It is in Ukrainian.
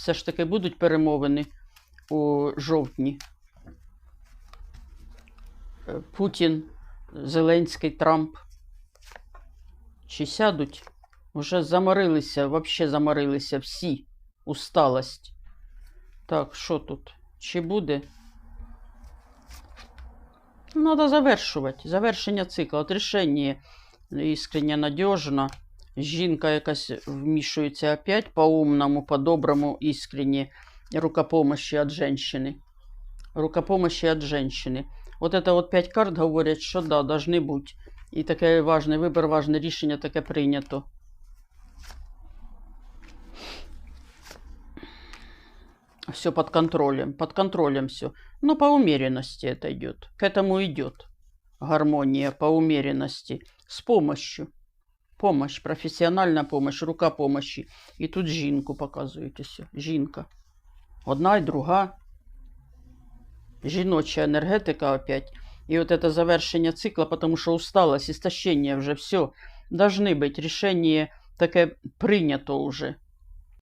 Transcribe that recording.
все ж таки будуть перемовини у жовтні. Е, Путін, Зеленський, Трамп. Чи сядуть? Уже заморилися, взагалі заморилися всі. Усталость. Так, що тут? Чи буде? Надо завершувати. Завершення цикла. От рішення іскренне надіжно. Жінка якась вмішується опять по-умному, по-доброму, искренне. Рукопомощи от женщины. Рукопомощи от женщины. Вот это вот пять карт говорять, що да, должны бути. І таке важний вибір, важне рішення таке прийнято. Все под контролем, под контролем все. Но по умеренности это идет. К этому идет гармония по умеренности. С помощью. Помощь, професіональна помощь, рука помощі. І тут жінку показують ось. Жінка. Одна і друга. Жіноча енергетика опять. І от это завершення цикла, потому що усталость, істощення вже все. Должны быть. Рішення таке прийнято уже.